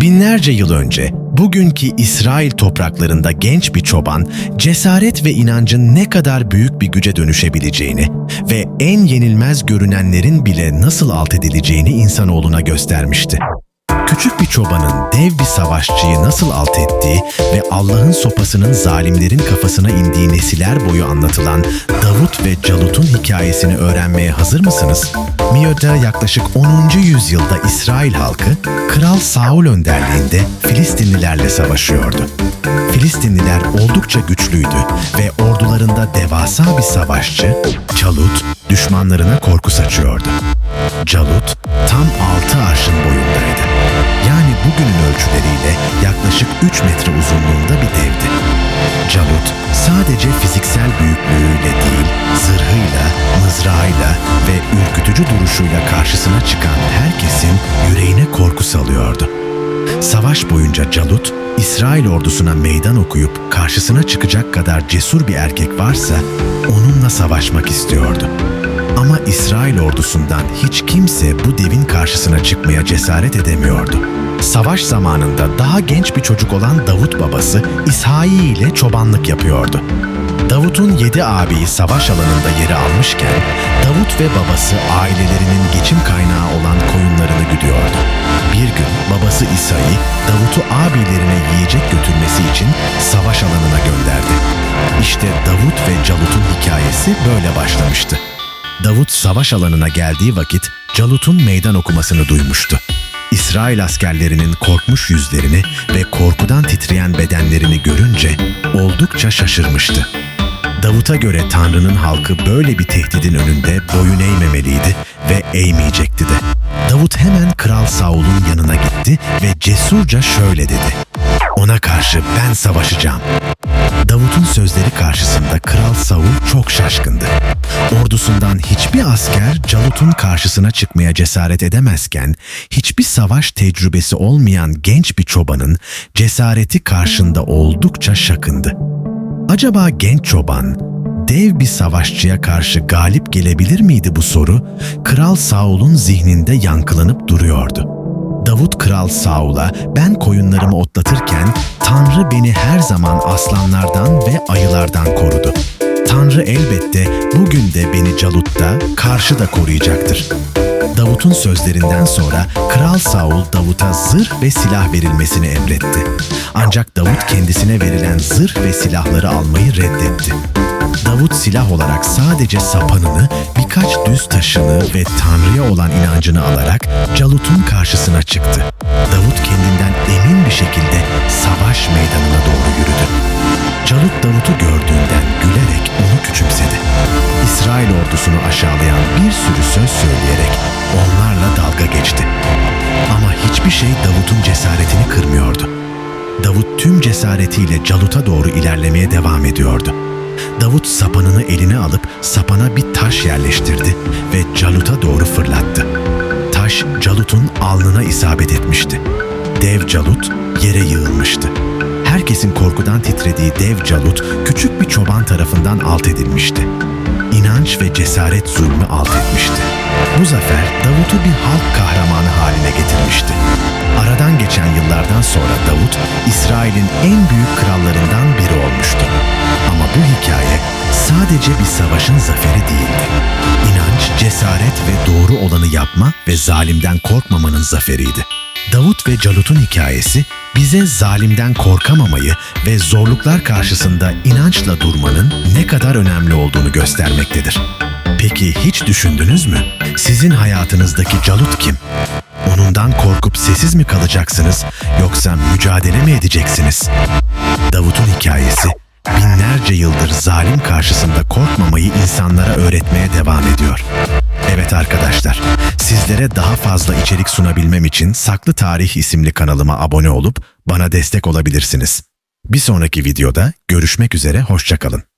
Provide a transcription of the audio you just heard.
Binlerce yıl önce bugünkü İsrail topraklarında genç bir çoban cesaret ve inancın ne kadar büyük bir güce dönüşebileceğini ve en yenilmez görünenlerin bile nasıl alt edileceğini insanoğluna göstermişti. Küçük bir çobanın dev bir savaşçıyı nasıl alt ettiği ve Allah'ın sopasının zalimlerin kafasına indiği nesiller boyu anlatılan Davut ve Calut'un hikayesini öğrenmeye hazır mısınız? Miyo'da yaklaşık 10. yüzyılda İsrail halkı, Kral Saul önderliğinde Filistinlilerle savaşıyordu. Filistinliler oldukça güçlüydü ve ordularında devasa bir savaşçı, Calut, düşmanlarına korku saçıyordu. Calut tam 6 arşın boyundaydı. Ölçüleriyle yaklaşık 3 metre uzunluğunda bir devdi. Calut sadece fiziksel büyüklüğüyle değil, zırhıyla, mızrağıyla ve ürkütücü duruşuyla karşısına çıkan herkesin yüreğine korku salıyordu. Savaş boyunca Calut, İsrail ordusuna meydan okuyup karşısına çıkacak kadar cesur bir erkek varsa onunla savaşmak istiyordu. Ama İsrail ordusundan hiç kimse bu devin karşısına çıkmaya cesaret edemiyordu. Savaş zamanında daha genç bir çocuk olan Davut babası İshai ile çobanlık yapıyordu. Davut'un yedi abiyi savaş alanında yeri almışken, Davut ve babası ailelerinin geçim kaynağı olan koyunlarını güdüyordu. Bir gün babası İsa'yı Davut'u abilerine yiyecek götürmesi için savaş alanına gönderdi. İşte Davut ve Calut'un hikayesi böyle başlamıştı. Davut savaş alanına geldiği vakit Calut'un meydan okumasını duymuştu. İsrail askerlerinin korkmuş yüzlerini ve korkudan titreyen bedenlerini görünce oldukça şaşırmıştı. Davut'a göre Tanrı'nın halkı böyle bir tehdidin önünde boyun eğmemeliydi ve eğmeyecekti de. Davut hemen Kral Saul'un yanına gitti ve cesurca şöyle dedi. Ona karşı ben savaşacağım. Davut'un sözleri karşısında Kral Saul çok şaşkındı. Ordusundan hiçbir asker Calut'un karşısına çıkmaya cesaret edemezken, hiçbir savaş tecrübesi olmayan genç bir çobanın cesareti karşında oldukça şakındı. Acaba genç çoban dev bir savaşçıya karşı galip gelebilir miydi bu soru? Kral Saul'un zihninde yankılanıp duruyordu. Davut Kral Saul'a ben koyunlarımı otlatırken Tanrı beni her zaman aslanlardan ve ayılardan korudu. Tanrı elbette bugün de beni Calut'ta karşıda koruyacaktır. Davut'un sözlerinden sonra Kral Saul Davut'a zırh ve silah verilmesini emretti. Ancak Davut kendisine verilen zırh ve silahları almayı reddetti. Davut silah olarak sadece sapanını, birkaç düz taşını ve Tanrı'ya olan inancını alarak Calut'un karşısına çıktı. Davut kendinden emin bir şekilde savaş meydanına doğru yürüdü. Calut Davut'u gördüğünden gülerek onu küçümsedi. İsrail ordusunu aşağılayan bir sürü söz söyleyerek onlarla dalga geçti. Ama hiçbir şey Davut'un cesaretini kırmıyordu. Davut tüm cesaretiyle Calut'a doğru ilerlemeye devam ediyordu. Davut sapanını eline alıp sapana bir taş yerleştirdi ve Calut'a doğru fırlattı. Taş Calut'un alnına isabet etmişti. Dev Calut yere yığılmıştı. Herkesin korkudan titrediği dev Calut küçük bir çoban tarafından alt edilmişti. İnanç ve cesaret zulmü alt etmişti. Bu zafer Davut'u bir halk kahramanı haline getirmişti. Aradan geçen yıllardan sonra Davut, İsrail'in en büyük krallarından biri olmuştu. Ama bu hikaye sadece bir savaşın zaferi değildi. İnanç, cesaret ve doğru olanı yapma ve zalimden korkmamanın zaferiydi. Davut ve Calut'un hikayesi bize zalimden korkamamayı ve zorluklar karşısında inançla durmanın ne kadar önemli olduğunu göstermektedir. Peki hiç düşündünüz mü? Sizin hayatınızdaki Calut kim? Onundan korkup sessiz mi kalacaksınız yoksa mücadele mi edeceksiniz? Davut'un hikayesi binlerce yıldır zalim karşısında korkmamayı insanlara öğretmeye devam ediyor. Evet arkadaşlar, sizlere daha fazla içerik sunabilmem için Saklı Tarih isimli kanalıma abone olup bana destek olabilirsiniz. Bir sonraki videoda görüşmek üzere, hoşçakalın.